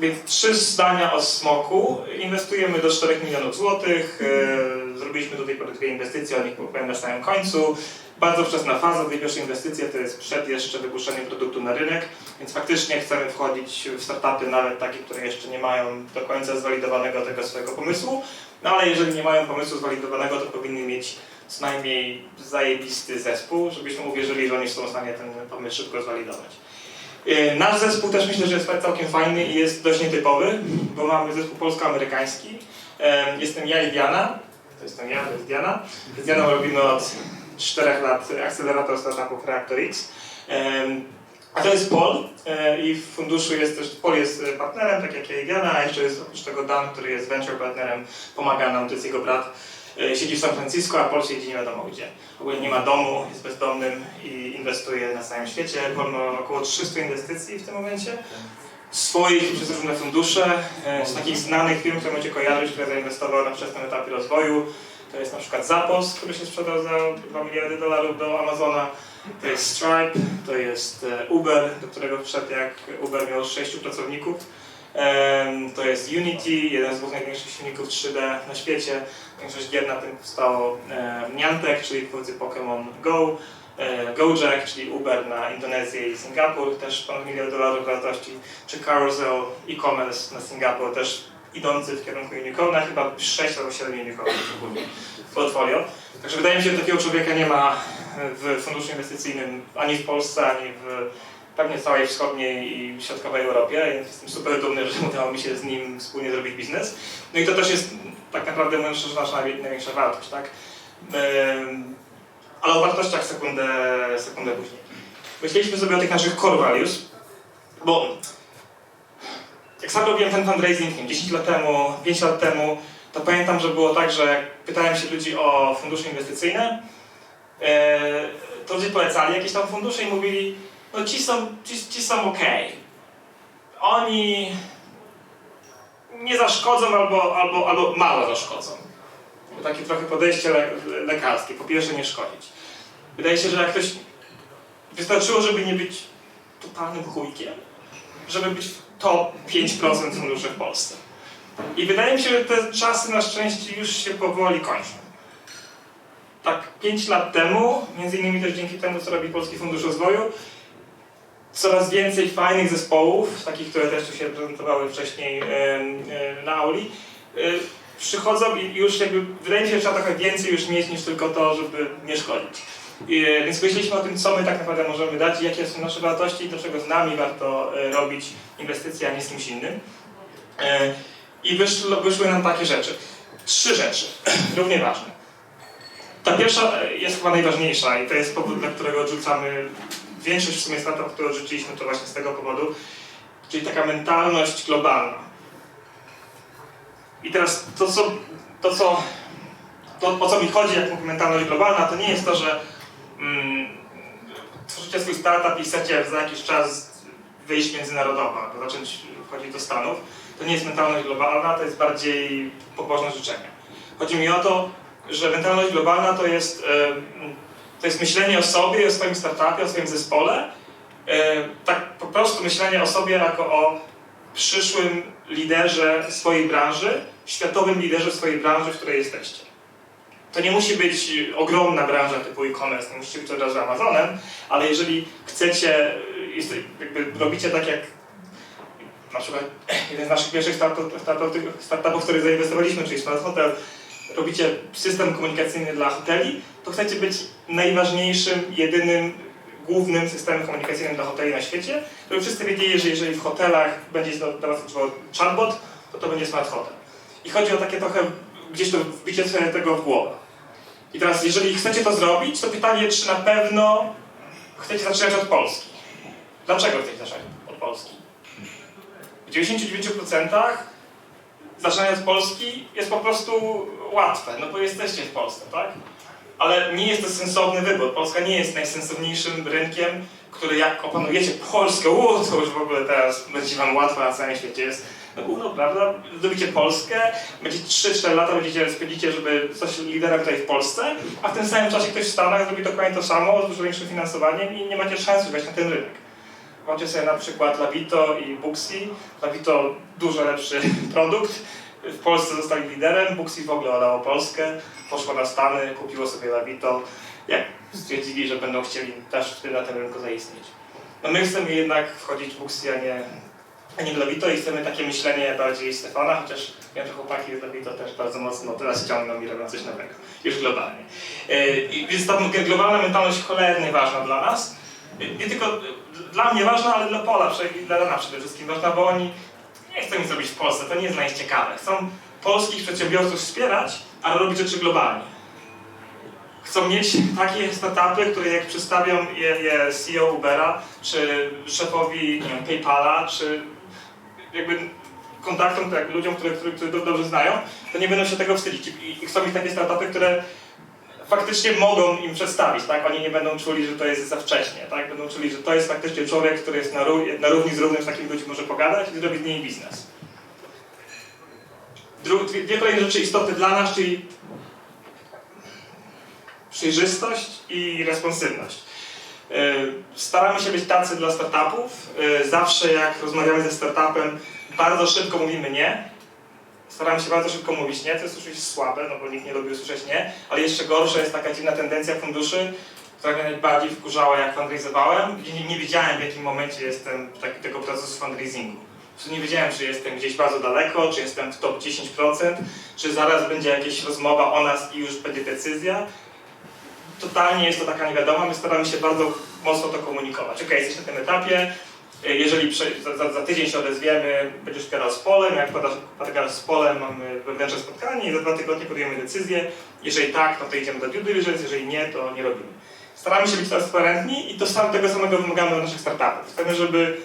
Więc trzy zdania o smoku. Inwestujemy do 4 milionów złotych. E, Zrobiliśmy do tej pory dwie inwestycje, o nich powiem na samym końcu. Bardzo wczesna faza, dwie pierwsze inwestycje to jest przed jeszcze wypuszczeniem produktu na rynek, więc faktycznie chcemy wchodzić w startupy, nawet takie, które jeszcze nie mają do końca zwalidowanego tego swojego pomysłu. No ale jeżeli nie mają pomysłu zwalidowanego, to powinny mieć co najmniej zajebisty zespół, żebyśmy uwierzyli, że oni są w stanie ten pomysł szybko zwalidować. Yy, Nasz zespół też myślę, że jest całkiem fajny i jest dość nietypowy, bo mamy zespół polsko-amerykański. Jestem ja i Diana. To jestem ja, to jest Diana. Z Dianą robimy od 4 lat akcelerator startupów Reactor X. A to jest Paul yy, i w funduszu jest też, Paul jest partnerem, tak jak ja i Diana, a jeszcze jest oprócz tego Dan, który jest venture partnerem, pomaga nam, to jest jego brat. Yy, Siedzi w San Francisco, a Paul siedzi nie wiadomo gdzie. Ogólnie nie ma domu, jest bezdomnym i inwestuje na całym świecie. Ma około 300 inwestycji w tym momencie. Swoich przez różne fundusze, e, z takich znanych firm, które możecie kojarzyć, które zainwestował na wczesnym etapie rozwoju. To jest na przykład Zappos, który się sprzedał za 2 miliardy dolarów do Amazona. To jest Stripe, to jest e, Uber, do którego wszedł jak Uber miał 6 pracowników. To jest Unity, jeden z dwóch największych silników 3D na świecie. Większość gier na tym powstało Niantic, czyli twórcy Pokémon Go. E, Gojek, czyli Uber na Indonezję i Singapur, też ponad milion dolarów wartości, czy Carousel e-commerce na Singapur, też idący w kierunku unicorna, chyba 6 albo 7 unicornów w portfolio. Także wydaje mi się, że takiego człowieka nie ma w funduszu inwestycyjnym ani w Polsce, ani w pewnie całej wschodniej i środkowej Europie, jestem super dumny, że udało mi się z nim wspólnie zrobić biznes. No i to też jest tak naprawdę mówiąc nasza najwię- największa wartość, tak? Ale o wartościach sekundę, sekundę później. Myśleliśmy sobie o tych naszych core values, bo jak sam robiłem ten fundraising nie wiem, 10 lat temu, 5 lat temu, to pamiętam, że było tak, że jak pytałem się ludzi o fundusze inwestycyjne, e, to ludzie polecali jakieś tam fundusze i mówili, no ci są, ci, ci są ok. Oni nie zaszkodzą albo, albo, albo mało zaszkodzą. To takie trochę podejście le, lekarskie. Po pierwsze nie szkodzić. Wydaje się, że jak ktoś wystarczyło, żeby nie być totalnym chujkiem, żeby być w top 5% funduszy w Polsce. I wydaje mi się, że te czasy na szczęście już się powoli kończą. Tak 5 lat temu, między innymi też dzięki temu, co robi Polski Fundusz Rozwoju, coraz więcej fajnych zespołów, takich, które też tu się prezentowały wcześniej na auli, y, przychodzą i już jakby, wydaje mi się, że trzeba trochę więcej już mieć niż tylko to, żeby nie szkodzić. I, Więc myśleliśmy o tym, co my tak naprawdę możemy dać, jakie są nasze wartości i dlaczego z nami warto e, robić inwestycje, a nie z kimś innym. E, I wyszło, wyszły nam takie rzeczy. Trzy rzeczy, równie ważne. Ta pierwsza e, jest chyba najważniejsza i to jest powód, dla którego odrzucamy większość w sumie startupów, które odrzuciliśmy, to właśnie z tego powodu, czyli taka mentalność globalna. I teraz to, co, to, co, to o co mi chodzi, jak mówię mentalność globalna, to nie jest to, że mm, tworzycie swój startup i chcecie za jakiś czas wyjść międzynarodowo, albo zacząć wchodzić do Stanów. To nie jest mentalność globalna, to jest bardziej pobożne życzenie. Chodzi mi o to, że mentalność globalna to jest, to jest myślenie o sobie, o swoim startupie, o swoim zespole. E, Tak po prostu myślenie o sobie jako o przyszłym liderze swojej branży, światowym liderze swojej branży, w której jesteście. To nie musi być ogromna branża typu e-commerce, nie musicie być od razu Amazonem, ale jeżeli chcecie, jakby robicie tak jak na przykład jeden z naszych pierwszych startupów, startupów, który zainwestowaliśmy, czyli Smart Hotel, robicie system komunikacyjny dla hoteli, to chcecie być najważniejszym, jedynym, głównym systemem komunikacyjnym dla hoteli na świecie, żeby wszyscy wiedzieli, że jeżeli w hotelach będzie do Was chatbot, to to będzie Smart Hotel. I chodzi o takie trochę gdzieś to wbicie sobie tego w głowę. I teraz, jeżeli chcecie to zrobić, to pytanie, czy na pewno chcecie zaczynać od Polski. Dlaczego chcecie zaczynać od Polski? W 99% zaczynanie od Polski jest po prostu łatwe, no bo jesteście w Polsce, tak? Ale nie jest to sensowny wybór. Polska nie jest najsensowniejszym rynkiem, który jak opanujecie Polskę, u, to już w ogóle teraz będzie wam łatwo na całym świecie jest. No gówno, prawda? Zrobicie Polskę, będziecie 3-4 lata będziecie spędzicie, żeby coś lidera tutaj w Polsce, a w tym samym czasie ktoś w Stanach zrobi dokładnie to samo z dużo większym finansowaniem i nie macie szans wejść na ten rynek. Macie sobie na przykład Lavito i Booksy. Lavito dużo lepszy produkt. W Polsce zostali liderem, Booksy w ogóle oddało Polskę, poszło na Stany, kupiło sobie Lavito. Jak stwierdzili, że będą chcieli też w tym na tym rynku zaistnieć. No my chcemy jednak wchodzić w Booksy, a nie, a nie w Lavito i chcemy takie myślenie bardziej Stefana, chociaż wiem, że chłopaki z Lavito też bardzo mocno teraz ciągną i robią coś nowego, już globalnie. Yy, Więc ta globalna mentalność cholernie ważna dla nas. Nie tylko dla mnie ważna, ale dla Pola dla nas przede wszystkim ważna, bo oni nie chcą nic zrobić w Polsce, to nie jest dla nich ciekawe. Chcą polskich przedsiębiorców wspierać, ale robić rzeczy globalnie. Chcą mieć takie startupy, które jak przedstawią je, je CEO Ubera, czy szefowi wiem, PayPala, czy jakby kontaktom, tak, ludziom, które, które, które dobrze znają, to nie będą się tego wstydzić. I chcą mieć takie startupy, które faktycznie mogą im przedstawić, tak? Oni nie będą czuli, że to jest za wcześnie, tak? Będą czuli, że to jest faktycznie człowiek, który jest na, na równi z równym z takimi ludźmi może pogadać i zrobić z nimi biznes. Dru- dwie, dwie kolejne rzeczy istotne dla nas, czyli przejrzystość i responsywność. Yy, Staramy się być tacy dla startupów. Yy, Zawsze jak rozmawiamy ze startupem, bardzo szybko mówimy nie. Staramy się bardzo szybko mówić nie, to jest oczywiście słabe, no bo nikt nie lubi usłyszeć nie, ale jeszcze gorsza jest taka dziwna tendencja funduszy, która mnie najbardziej wkurzała jak fundraisowałem, gdzie nie, nie wiedziałem w jakim momencie jestem tego procesu fundraisingu. Nie wiedziałem, czy jestem gdzieś bardzo daleko, czy jestem w top 10%, czy zaraz będzie jakaś rozmowa o nas i już będzie decyzja. Totalnie jest to taka niewiadoma, my staramy się bardzo mocno to komunikować. Ok, jesteś na tym etapie, jeżeli prze- za, za, za tydzień się odezwiemy, będziesz gadał z polem, jak podasz, gadasz z polem, mamy wewnętrzne spotkanie i za dwa tygodnie podejmiemy decyzję. Jeżeli tak, no to idziemy do due diligence, jeżeli nie, to nie robimy. Staramy się być transparentni i to sam, tego samego wymagamy od naszych startupów. Chcemy, żeby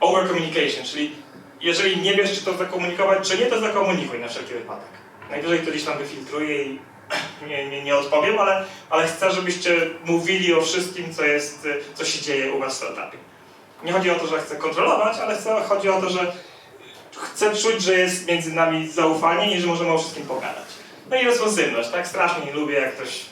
over communication, czyli jeżeli nie wiesz, czy to zakomunikować, czy nie, to zakomunikuj na wszelki wypadek. Najwyżej to gdzieś tam wyfiltruję i nie, nie, nie odpowiem, ale, ale chcę, żebyście mówili o wszystkim, co, jest, co się dzieje u was w startupie. Nie chodzi o to, że chcę kontrolować, ale chcę, chodzi o to, że chcę czuć, że jest między nami zaufanie i że możemy o wszystkim pogadać. No i responsywność, tak? Strasznie nie lubię, jak ktoś...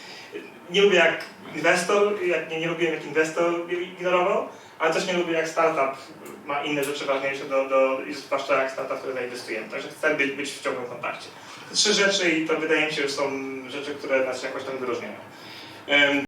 nie lubię jak inwestor, jak, nie, nie lubię jak inwestor ignorował, ale też nie lubię jak startup ma inne rzeczy ważniejsze do, do zwłaszcza jak startup, który zainwestujemy. Także chcę być, być w ciągłym kontakcie. Te trzy rzeczy i to wydaje mi się, że są rzeczy, które nas jakoś tam wyróżniają. Em,